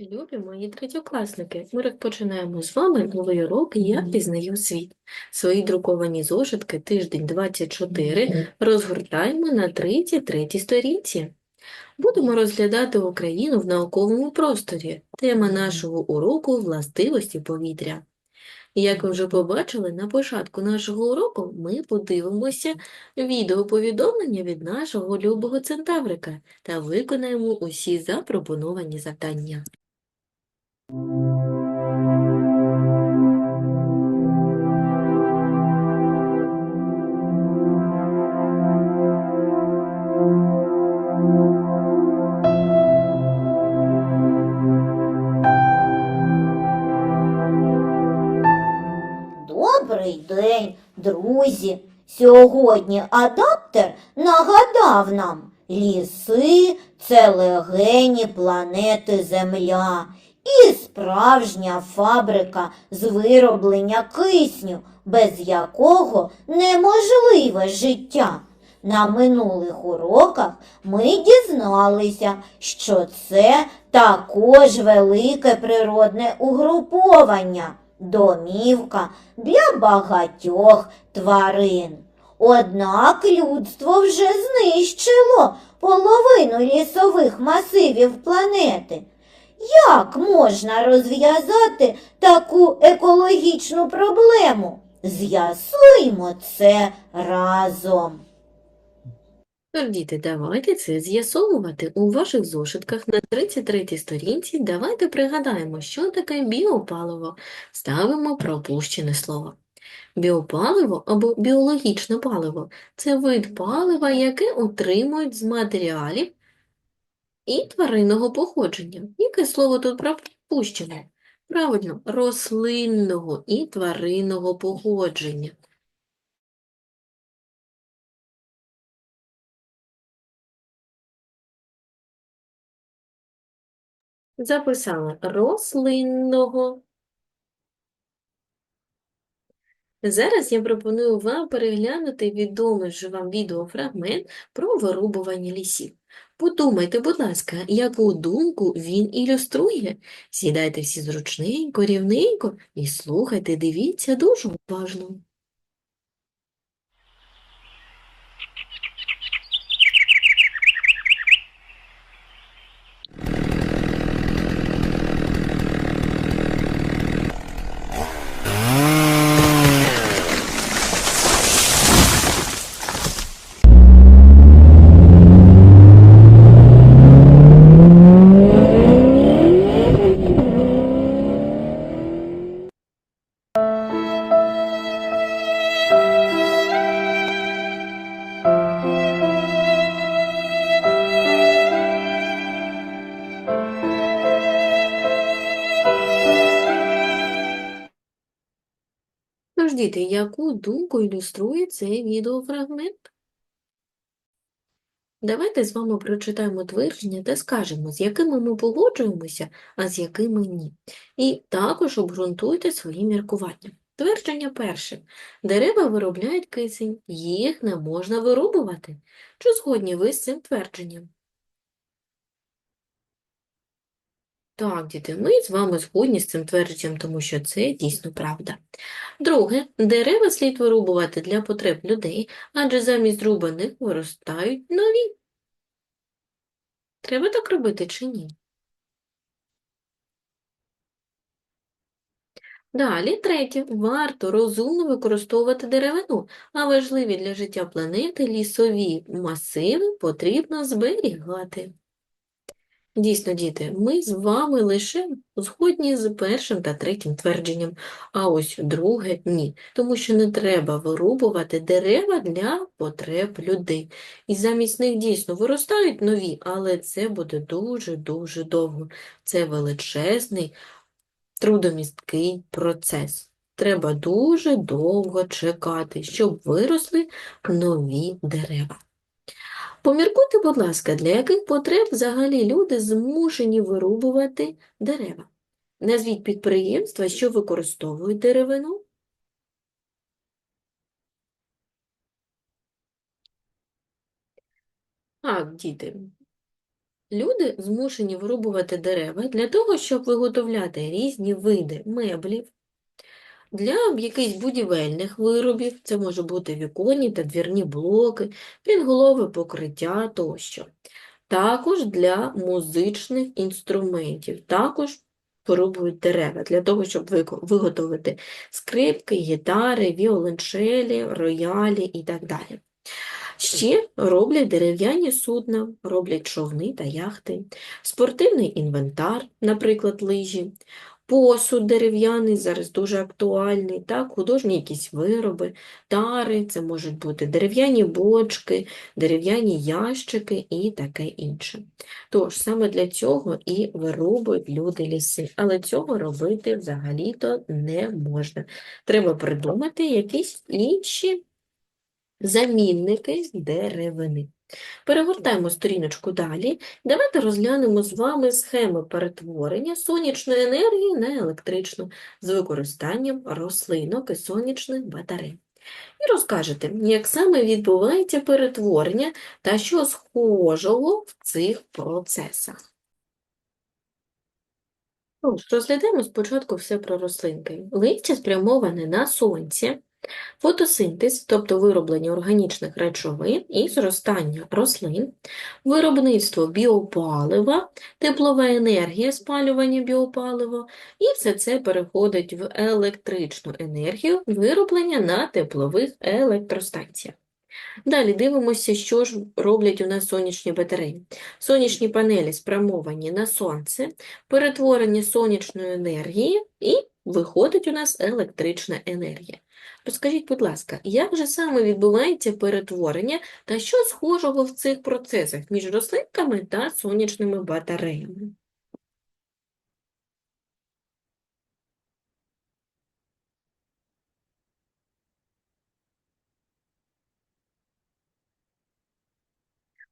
Любі мої третьокласники, ми розпочинаємо з вами новий урок «Я пізнаю світ». Свої друковані зошитки тиждень 24 розгортаємо на 33 сторінці. Будемо розглядати Україну в науковому просторі. Тема нашого уроку – властивості повітря. Як ви вже побачили, на початку нашого уроку ми подивимося відеоповідомлення від нашого любого центаврика та виконаємо усі запропоновані завдання. Добрий день, друзі. Сьогодні адаптер нагадав нам, ліси це легені планети Земля і справжня фабрика з вироблення кисню, без якого неможливе життя. На минулих уроках ми дізналися, що це також велике природне угруповання, домівка для багатьох тварин. Однак людство вже знищило половину лісових масивів планети. Як можна розв'язати таку екологічну проблему? З'ясуймо це разом. Діти, давайте це з'ясовувати. У ваших зошитках на 33 сторінці давайте пригадаємо, що таке біопаливо. Ставимо пропущене слово. Біопаливо або біологічне паливо – це вид палива, яке отримують з матеріалів і тваринного походження. Яке слово тут пропущено? Правильно, рослинного і тваринного походження. Записали рослинного. Зараз я пропоную вам переглянути відомий же вам відеофрагмент про вирубування лісів. Подумайте, будь ласка, яку думку він ілюструє. Сідайте всі зручненько, рівненько і слухайте, дивіться дуже уважно. Діти, яку думку ілюструє цей відеофрагмент? Давайте з вами прочитаємо твердження та скажемо, з якими ми погоджуємося, а з якими ні. І також обґрунтуйте свої міркування. Твердження перше. Дерева виробляють кисень, їх не можна вирубувати. Чи згодні ви з цим твердженням? Так, діти, ми з вами згодні з цим твердженням, тому що це дійсно правда. Друге, дерева слід вирубувати для потреб людей, адже замість рубаних виростають нові. Треба так робити чи ні? Далі, третє, варто розумно використовувати деревину, а важливі для життя планети лісові масиви потрібно зберігати. Дійсно, діти, ми з вами лише згодні з першим та третім твердженням, а ось друге – ні, тому що не треба вирубувати дерева для потреб людей. І замість них дійсно виростають нові, але це буде дуже-дуже довго. Це величезний, трудомісткий процес. Треба дуже довго чекати, щоб виросли нові дерева. Поміркуйте, будь ласка, для яких потреб взагалі люди змушені вирубувати дерева? Назвіть підприємства, що використовують деревину. Так, діти, Люди змушені вирубувати дерева для того, щоб виготовляти різні види меблів, для якихось будівельних виробів, це може бути віконні та двірні блоки, підголове покриття тощо. Також для музичних інструментів, також вирубують дерева для того, щоб виготовити скрипки, гітари, віолончелі, роялі і так далі. Ще роблять дерев'яні судна, роблять човни та яхти, спортивний інвентар, наприклад, лижі, посуд дерев'яний, зараз дуже актуальний, так, художні якісь вироби, тари, це можуть бути дерев'яні бочки, дерев'яні ящики і таке інше. Тож, саме для цього і вирубують люди ліси, але цього робити взагалі-то не можна. Треба придумати якісь інші замінники деревини. Перегортаємо сторіночку далі. Давайте розглянемо з вами схеми перетворення сонячної енергії на електричну з використанням рослинок і сонячних батарей. І розкажете, як саме відбувається перетворення та що схожого в цих процесах. Розглядаємо спочатку все про рослинки. Листя спрямоване на сонце, фотосинтез, тобто вироблення органічних речовин і зростання рослин, виробництво біопалива, теплова енергія, спалювання біопалива, і все це переходить в електричну енергію, вироблення на теплових електростанціях. Далі дивимося, що ж роблять у нас сонячні батареї. Сонячні панелі спрямовані на сонце, перетворення сонячної енергії і виходить у нас електрична енергія. Розкажіть, будь ласка, як же саме відбувається перетворення та що схожого в цих процесах між рослинками та сонячними батареями?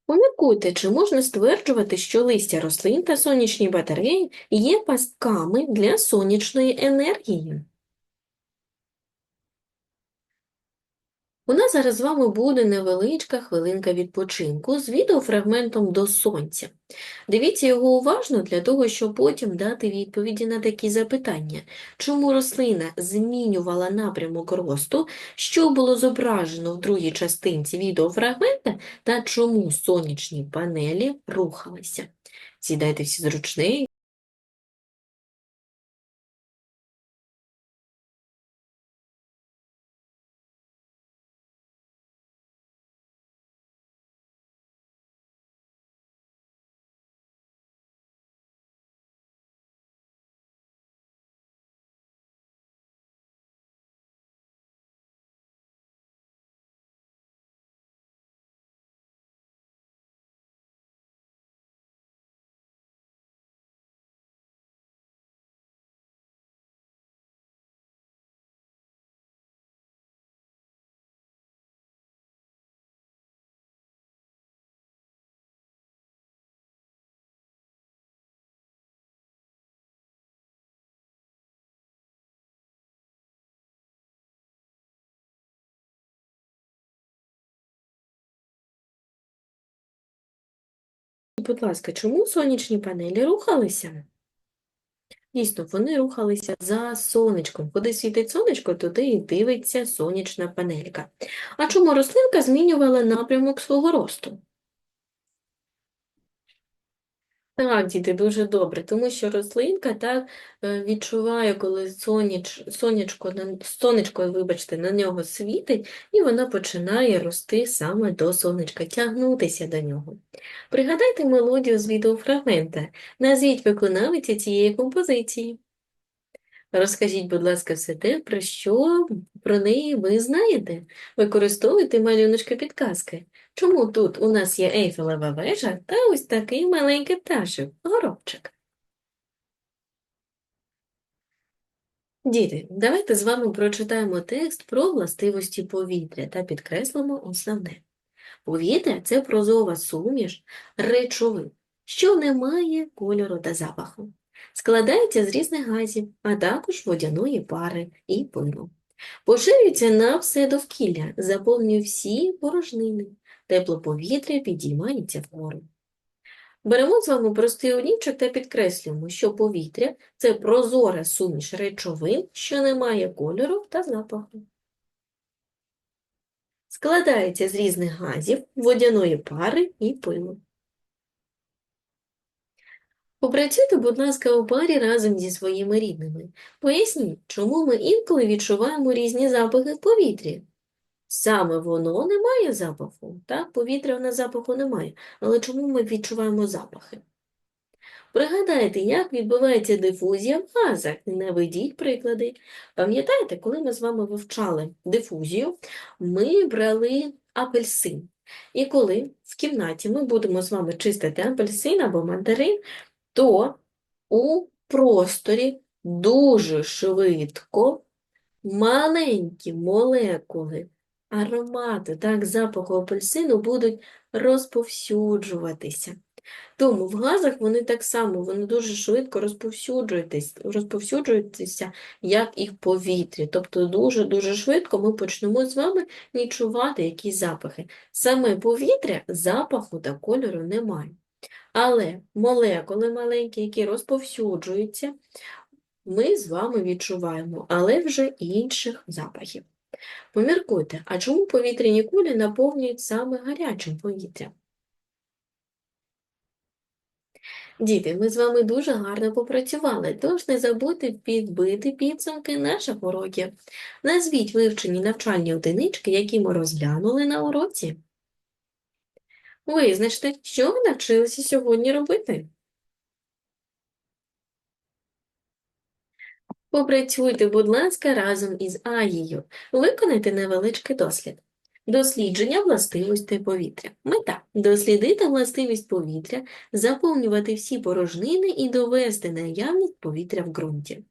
Поміркуйте, чи можна стверджувати, що листя рослин та сонячні батареї є пастками для сонячної енергії? У нас зараз з вами буде невеличка хвилинка відпочинку з відеофрагментом до сонця. Дивіться його уважно для того, щоб потім дати відповіді на такі запитання. Чому рослина змінювала напрямок росту, що було зображено в другій частинці відеофрагмента, та чому сонячні панелі рухалися? Сідайте всі зручний. Будь ласка, чому сонячні панелі рухалися? Дійсно, вони рухалися за сонечком. Куди світить сонечко, туди і дивиться сонячна панелька. А чому рослинка змінювала напрямок свого росту? Так, діти, дуже добре, тому що рослинка так е, відчуває, коли соняч, сонячко, сонечко, вибачте, на нього світить, і вона починає рости саме до сонечка, тягнутися до нього. Пригадайте мелодію з відеофрагмента. Назвіть виконавиця цієї композиції. Розкажіть, будь ласка, все те, про що про неї ви знаєте. Використовуйте малюночки підказки. Чому тут у нас є Ейфелева вежа та ось такий маленький пташик, горобчик? Діти, давайте з вами прочитаємо текст про властивості повітря та підкреслимо основне. Повітря – це прозова суміш речовин, що не має кольору та запаху. Складається з різних газів, а також водяної пари і пилу. Поширюється на все довкілля, заповнює всі порожнини. Тепло повітря підіймається вгору. Беремо з вами простий олівчик та підкреслюємо, що повітря – це прозора суміш речовин, що не має кольору та запаху. Складається з різних газів, водяної пари і пилу. Попрацюйте, будь ласка, у парі разом зі своїми рідними. Поясніть, чому ми інколи відчуваємо різні запахи в повітрі. Саме воно не має запаху, так? Повітря в нас запаху немає. Але чому ми відчуваємо запахи? Пригадайте, як відбувається дифузія в газах. Наведіть приклади. Пам'ятаєте, коли ми з вами вивчали дифузію, ми брали апельсин. І коли в кімнаті ми будемо з вами чистити апельсин або мандарин, то у просторі дуже швидко маленькі молекули аромату, так, запаху апельсину будуть розповсюджуватися. Тому в газах вони так само, вони дуже швидко розповсюджуються, як і в повітрі. Тобто дуже-дуже швидко ми почнемо з вами відчувати якісь запахи. Саме повітря запаху та кольору немає. Але молекули маленькі, які розповсюджуються, ми з вами відчуваємо, але вже інших запахів. Поміркуйте, а чому повітряні кулі наповнюють саме гарячим повітрям? Діти, ми з вами дуже гарно попрацювали, тож не забудьте підбити підсумки наших уроків. Назвіть вивчені навчальні одинички, які ми розглянули на уроці. Визначте, що ви навчилися сьогодні робити. Попрацюйте, будь ласка, разом із Аєю. Виконайте невеличкий дослід. Дослідження властивостей повітря. Мета – дослідити властивість повітря, заповнювати всі порожнини і довести наявність повітря в ґрунті.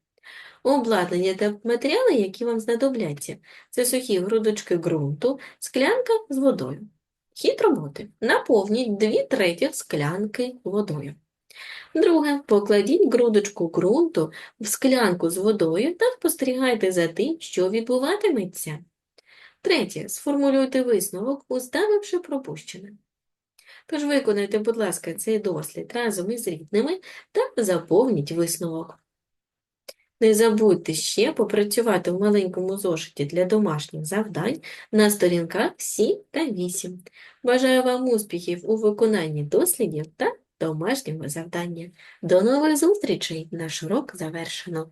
Обладнання та матеріали, які вам знадобляться. Це сухі грудочки ґрунту, склянка з водою. Хід роботи. Наповніть 2 третіх склянки водою. Друге, покладіть грудочку ґрунту в склянку з водою та спостерігайте за тим, що відбуватиметься. Третє, сформулюйте висновок, уставивши пропущене. Тож виконайте, будь ласка, цей дослід разом із рідними та заповніть висновок. Не забудьте ще попрацювати в маленькому зошиті для домашніх завдань на сторінках 7 та 8. Бажаю вам успіхів у виконанні дослідів та домашнього завдання. До нових зустрічей! Наш урок завершено.